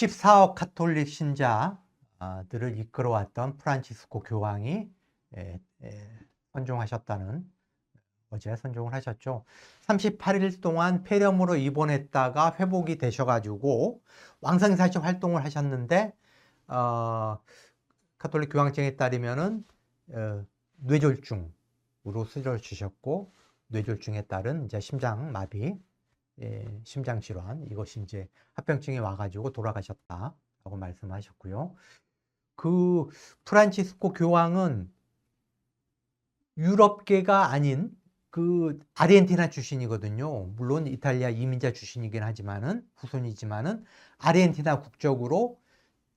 14억 카톨릭 신자들을 이끌어왔던 프란치스코 교황이 에, 에, 선종하셨다는 어제 선종을 하셨죠. 38일 동안 폐렴으로 입원했다가 회복이 되셔가지고 왕성사시 활동을 하셨는데 어, 카톨릭 교황청에 따르면은 어, 뇌졸중으로 쓰러지셨고 뇌졸중에 따른 이제 심장 마비, 예, 심장 질환 이것이 이제 합병증이 와가지고 돌아가셨다라고 말씀하셨고요. 그 프란치스코 교황은 유럽계가 아닌 그 아르헨티나 출신이거든요. 물론 이탈리아 이민자 출신이긴 하지만은 후손이지만은 아르헨티나 국적으로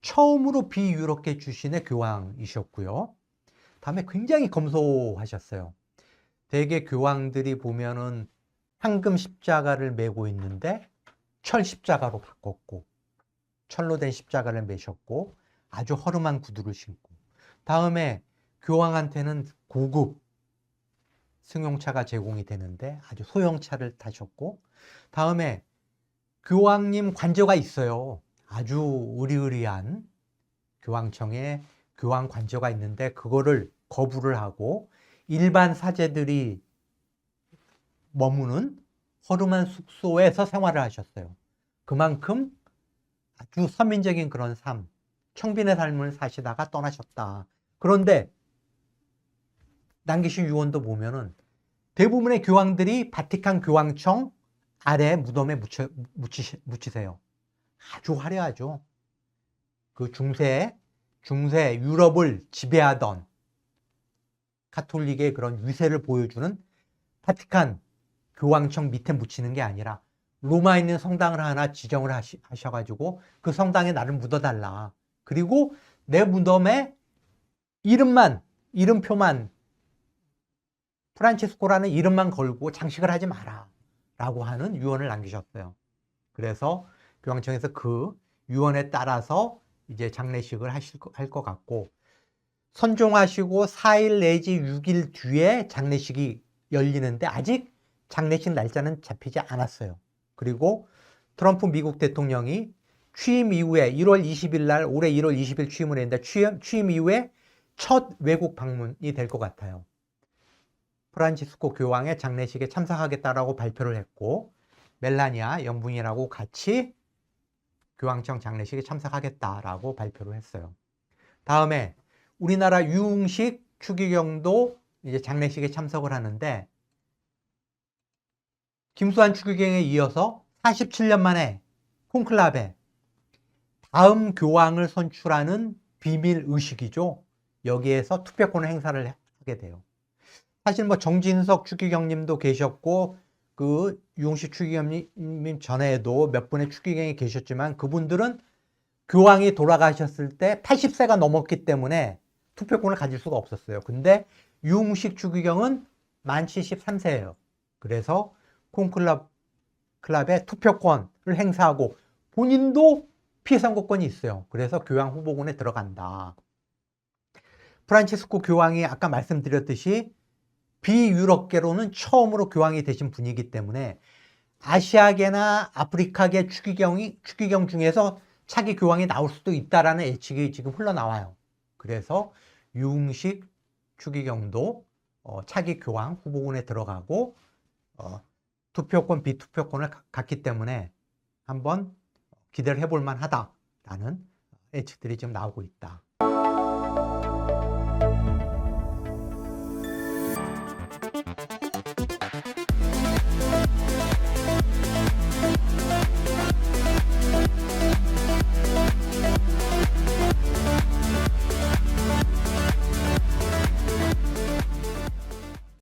처음으로 비유럽계 출신의 교황이셨고요. 다음에 굉장히 검소하셨어요. 대개 교황들이 보면은 황금 십자가를 메고 있는데 철 십자가로 바꿨고 철로 된 십자가를 메셨고 아주 허름한 구두를 신고 다음에 교황한테는 고급 승용차가 제공이 되는데 아주 소형차를 타셨고 다음에 교황님 관저가 있어요. 아주 으리으리한 교황청에 교황 관저가 있는데 그거를 거부를 하고 일반 사제들이 머무는 허름한 숙소에서 생활을 하셨어요. 그만큼 아주 서민적인 그런 삶, 청빈의 삶을 사시다가 떠나셨다. 그런데 남기신 유언도 보면은 대부분의 교황들이 바티칸 교황청 아래 무덤에 묻혀, 묻히, 묻히세요. 아주 화려하죠. 그 중세, 중세 유럽을 지배하던 카톨릭의 그런 위세를 보여주는 바티칸 교황청 밑에 묻히는 게 아니라 로마에 있는 성당을 하나 지정을 하시, 하셔가지고 그 성당에 나를 묻어달라. 그리고 내 무덤에 이름만, 이름표만, 프란치스코라는 이름만 걸고 장식을 하지 마라. 라고 하는 유언을 남기셨어요. 그래서 교황청에서 그 유언에 따라서 이제 장례식을 하실 할 것 같고, 선종하시고 4일 내지 6일 뒤에 장례식이 열리는데 아직 장례식 날짜는 잡히지 않았어요. 그리고 트럼프 미국 대통령이 취임 이후에 1월 20일 날 올해 1월 20일 취임을 했는데 취임, 취임 이후에 첫 외국 방문이 될 것 같아요. 프란치스코 교황의 장례식에 참석하겠다라고 발표를 했고 멜라니아 영부인하고 같이 교황청 장례식에 참석하겠다라고 발표를 했어요. 다음에 우리나라 유흥식 추기경도 이제 장례식에 참석을 하는데 김수환 추기경에 이어서 47년 만에 콘클라베 다음 교황을 선출하는 비밀 의식이죠. 여기에서 투표권을 행사를 하게 돼요. 사실 뭐 정진석 추기경님도 계셨고 그 유흥식 추기경님 전에도 몇 분의 추기경이 계셨지만 그분들은 교황이 돌아가셨을 때 80세가 넘었기 때문에 투표권을 가질 수가 없었어요. 근데 유흥식 추기경은 만 73세예요. 그래서 콘클럽 클럽의 투표권을 행사하고 본인도 피선거권이 있어요. 그래서 교황 후보군에 들어간다. 프란치스코 교황이 아까 말씀드렸듯이 비유럽계로는 처음으로 교황이 되신 분이기 때문에 아시아계나 아프리카계 추기경이 추기경 중에서 차기 교황이 나올 수도 있다라는 예측이 지금 흘러나와요. 그래서 유흥식 추기경도 어, 차기 교황 후보군에 들어가고 어, 투표권 비투표권을 갖기 때문에 한번 기대를 해볼 만하다라는 예측들이 지금 나오고 있다.